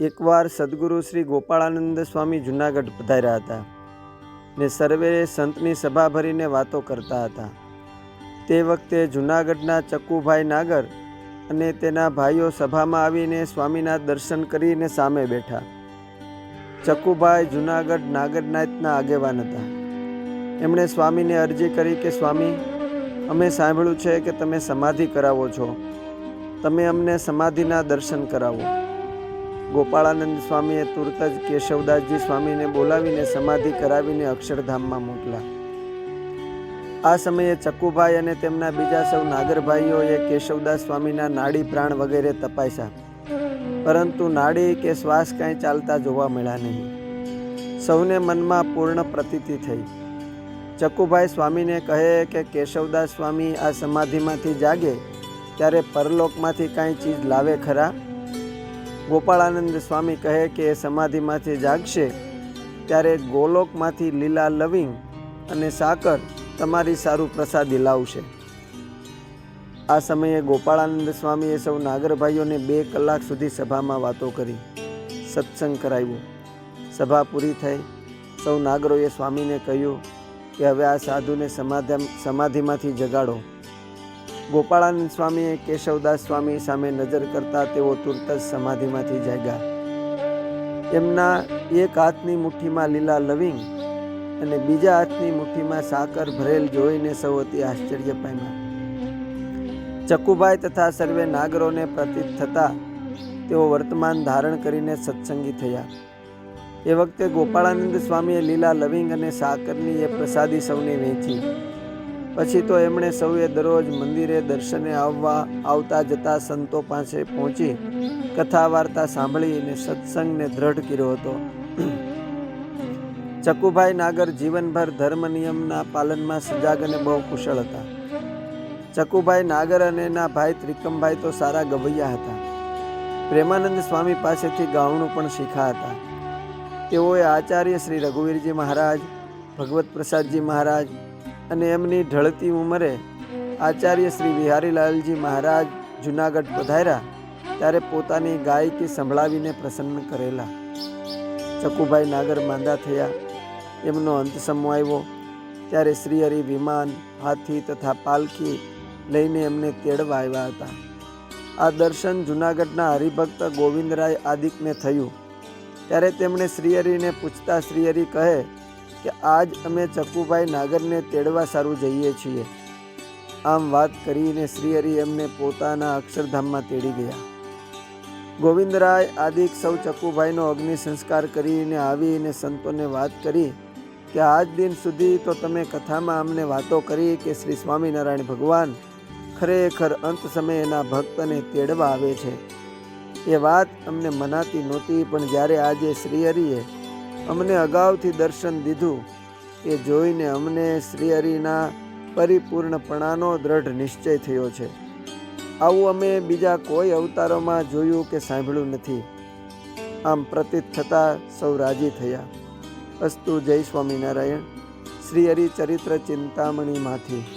એકવાર સદગુરુ શ્રી ગોપાળાનંદ સ્વામી જુનાગઢ પધાર્યા હતા ને સર્વે સંતની સભા ભરીને વાતો કરતા હતા. તે વખતે જુનાગઢના ચક્કુભાઈ નાગર અને તેના ભાઈઓ સભામાં આવીને સ્વામીના દર્શન કરીને સામે બેઠા. ચક્કુભાઈ જુનાગઢ નાગરનાથના આગેવાન હતા. એમણે સ્વામીને અરજી કરી કે, સ્વામી, અમે સાંભળ્યું છે કે તમે સમાધિ કરાવો છો. તમે અમને સમાધિના દર્શન કરાવો. ગોપાળાનંદ સ્વામીએ તુરત જ કેશવદાસજી સ્વામીને બોલાવીને સમાધિ કરાવીને અક્ષરધામમાં મોકલા. આ સમયે ચક્કુભાઈ અને તેમના બીજા સૌ નાગરભાઈઓએ કેશવદાસ સ્વામીના નાડી પ્રાણ વગેરે તપાસ્યા. પરંતુ નાડી કે શ્વાસ કાંઈ ચાલતા જોવા મળ્યા નહીં. સૌને મનમાં પૂર્ણ પ્રતીતિ થઈ. ચક્કુભાઈ સ્વામીને કહે કે કેશવદાસ સ્વામી આ સમાધિમાંથી જાગે, ત્યારે પરલોકમાંથી કાંઈ ચીજ લાવે ખરા? ગોપાળાનંદ સ્વામી કહે કે એ સમાધિમાંથી જાગશે ત્યારે ગોલોકમાંથી લીલા લવિંગ અને સાકર તમારી સારું પ્રસાદી લાવશે. આ સમયે ગોપાળાનંદ સ્વામીએ સૌ નાગરભાઈઓને બે કલાક સુધી સભામાં વાતો કરી, સત્સંગ કરાવ્યો. સભા પૂરી થઈ, સૌ નાગરોએ સ્વામીને કહ્યું કે હવે આ સાધુને સમાધિ સમાધિમાંથી જગાડો. ગોપાળાનંદ સ્વામીએ, કેશવદાસ સ્વામી સામે નજર કરતા તેઓ તુરત જ સમાધિમાંથી જાગ્યા. એમના એક હાથની મુઠ્ઠીમાં લીલા લવિંગ અને બીજા હાથની મુઠ્ઠીમાં સાકર ભરેલ જોઈને સૌ અતિ આશ્ચર્ય પામ્યા. ચકુભાઈ તથા સર્વે નાગરોને પ્રતીત થતા તેઓ વર્તમાન ધારણ કરીને સત્સંગી થયા. એ વખતે ગોપાળાનંદ સ્વામીએ લીલા લવિંગ અને સાકરની એ પ્રસાદી સૌને વહેંચી પછી તો એમણે સૌએ દરરોજ મંદિરે દર્શને આવવા, આવતા જતા સંતો પાસે પહોંચી કથા વાર્તા સાંભળીને સત્સંગને દ્રઢ કર્યો હતો. ચકુભાઈ નાગર જીવનભર ધર્મ નિયમના પાલનમાં સજાગ અને બહુ કુશળ હતા. ચકુભાઈ નાગર અને એના ભાઈ ત્રિકમભાઈ તો સારા ગવૈયા હતા. પ્રેમાનંદ સ્વામી પાસેથી ગાવણું પણ શીખા હતા. તેઓએ આચાર્ય શ્રી રઘુવીરજી મહારાજ, ભગવત પ્રસાદજી મહારાજ અને એમની ઢળતી ઉંમરે આચાર્ય શ્રી વિહારીલાલજી મહારાજ જુનાગઢ પધાર્યા, ત્યારે પોતાની ગાયકી સંભળાવીને પ્રસન્ન કરેલા. ચકુભાઈ નાગર માંદા થયા. એમનો અંત સમો ત્યારે શ્રીહરિ વિમાન, હાથી તથા પાલખી લઈને એમને તેડવા આવ્યા હતા. આ દર્શન જુનાગઢના હરિભક્ત ગોવિંદરાય આદિકને થયું. ત્યારે તેમણે શ્રીહરિને પૂછતા શ્રીહરિ કહે કે આજ અમે ચકુભાઈ નાગરને તેડવા સારું જઈએ છીએ. આમ વાત કરીને શ્રીહરિ એમને પોતાના અક્ષરધામમાં તેડી ગયા. ગોવિંદરાય આદિક સૌ ચકુભાઈનો અગ્નિ સંસ્કાર કરીને આવીને સંતોને વાત કરી કે આજ દિન સુધી તો તમે કથામાં અમને વાતો કરી કે શ્રી સ્વામિનારાયણ ભગવાન ખરેખર અંત સમયે એના ભક્તને તેડવા આવે છે. એ વાત અમને મનાતી નહોતી પણ જ્યારે આજે શ્રીહરિએ અમને અગાઉથી દર્શન દીધું. એ જોઈને અમને શ્રીહરિના પરિપૂર્ણપણાનો દ્રઢ નિશ્ચય થયો છે. આવું અમે બીજા કોઈ અવતારોમાં જોયું કે સાંભળ્યું નથી. આમ પ્રતીત થતાં સૌ રાજી થયા. અસ્તુ જય સ્વામિનારાયણ. શ્રી હરિચરિત્ર ચિંતામણીમાંથી.